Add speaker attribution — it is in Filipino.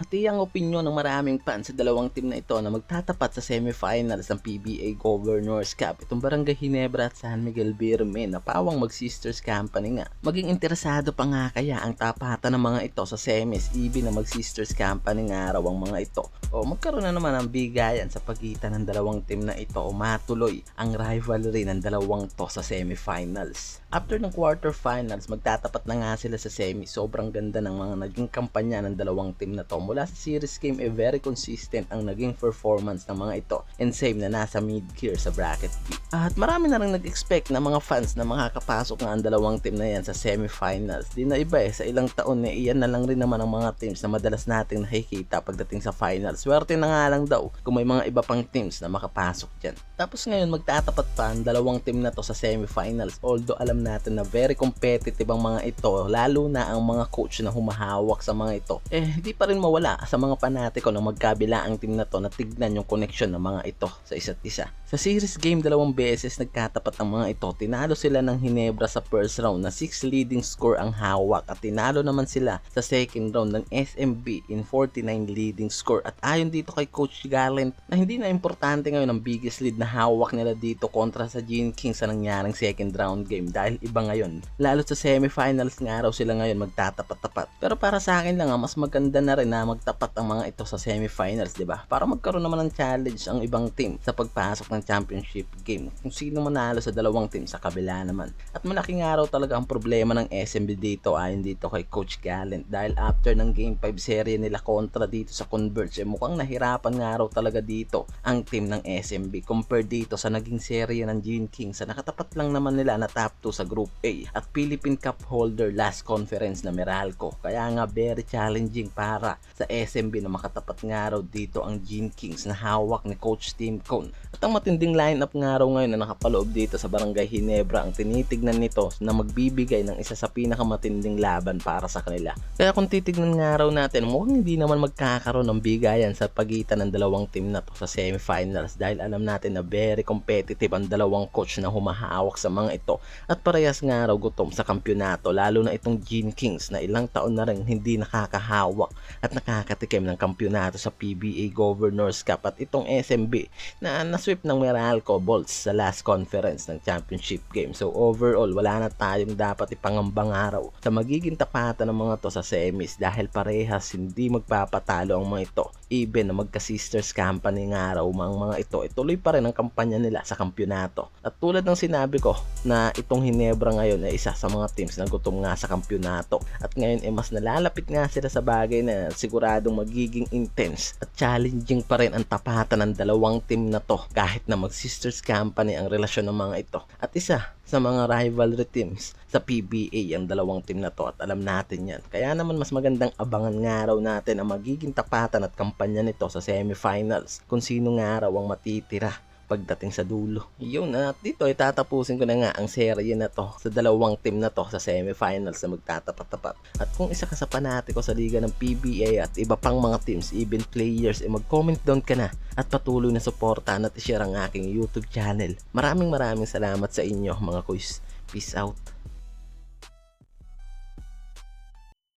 Speaker 1: Hati ang opinyon ng maraming fans sa dalawang team na ito na magtatapat sa semifinals ng PBA Governors Cup. Itong Barangay Hinebra at San Miguel Birme na pawang mag-sisters company nga. Maging interesado pa nga kaya ang tapatan ng mga ito sa semis, ibi na mag-sisters company nga raw ang mga ito. O magkaroon na naman ng bigayan sa pagitan ng dalawang team na ito o matuloy ang rivalry ng dalawang to sa semifinals. After ng quarterfinals, magtatapat na nga sila sa semi. Sobrang ganda ng mga naging kampanya ng dalawang team na to. Mula sa series game, eh, very consistent ang naging performance ng mga ito. And same na nasa mid-gear sa bracket B. At marami na rin nag-expect na mga fans na makakapasok nga ang dalawang team na yan sa semifinals. Di na iba eh, sa ilang taon eh, iyan na lang rin naman ang mga teams na madalas nating nakikita pagdating sa finals. Swerte na nga lang daw kung may mga iba pang teams na makapasok dyan. Tapos ngayon magtatapat pa ang dalawang team na to sa semifinals. Although alam natin na very competitive ang mga ito, lalo na ang mga coach na humahawak sa mga ito. Eh, hindi pa rin mawala sa mga panatiko na magkabila ang team na to na tignan yung connection ng mga ito sa isa't isa. Sa series game dalawang beses nagkatapat ang mga ito. Tinalo sila ng Hinebra sa first round na 6 leading score ang hawak at tinalo naman sila sa second round ng SMB in 49 leading score. At ayon dito kay Coach Gallant na hindi na importante ngayon ang biggest lead na hawak nila dito kontra sa Gene King sa nangyaring second round game dahil iba ngayon. Lalo sa semifinals nga raw sila ngayon magtatapat-tapat. Pero para sa akin lang ah, mas maganda na rin na magtapat ang mga ito sa semifinals, di ba? Para magkaroon naman ng challenge ang ibang team sa pagpasok ng championship game. Kung sino manalo sa dalawang team sa kabila naman. At malaking araw talaga ang problema ng SMB dito ayon dito kay Coach Gallant dahil after ng game 5 serye nila kontra dito sa Converge eh, mukhang nahirapan nga raw talaga dito ang team ng SMB compared dito sa naging serye ng Gene King sa nakatapat lang naman nila na top 2 sa Group A at Philippine Cup holder last conference na Meralco. Kaya nga very challenging para sa SMB na makatapat nga raw dito ang Gene Kings na hawak ni Coach Tim Cone. At ang matinding lineup nga raw ngayon na nakapaloob dito sa Barangay Hinebra ang tinitignan nito na magbibigay ng isa sa pinakamatinding laban para sa kanila. Kaya kung titignan nga raw natin, mukhang hindi naman magkakaroon ng bigayan sa pagitan ng dalawang team na to sa semifinals dahil alam natin na very competitive ang dalawang coach na humahawak sa mga ito at parehas nga raw gutom sa kampyonato lalo na itong Gene Kings na ilang taon na rin hindi nakakahawak at nakakatikim ng kampyonato sa PBA Governors Cup at itong SMB na nasweep ng Meralco Bolts sa last conference ng championship game. So overall, wala na tayong dapat ipangambang araw sa magiging tapatan ng mga to sa semis dahil parehas hindi magpapatalo ang mga ito. Even na magka-sisters company nga raw mga mga ito, ituloy pa rin ang kampanya nila sa kampyonato. At tulad ng sinabi ko na itong Hinebra ngayon ay isa sa mga teams na gutom nga sa kampyonato. At ngayon ay mas nalalapit nga sila sa bagay na siguradong magiging intense at challenging pa rin ang tapatan ng dalawang team na to kahit na mag-sisters company ang relasyon ng mga ito. At isa sa mga rivalry teams sa PBA ang dalawang team na to at alam natin yan. Kaya naman mas magandang abangan nga raw natin ang magiging tapatan at kampanya nito sa semifinals kung sino nga raw ang matitira pagdating sa dulo. Yun, at dito ay tatapusin ko na nga ang serye na to sa dalawang team na to sa semifinals na magtatapat-tapat. At kung isa ka sa panatiko sa liga ng PBA at iba pang mga teams, even players, eh mag-comment down ka na at patuloy na suportahan at i-share ang aking YouTube channel. Maraming maraming salamat sa inyo mga kuys. Peace out.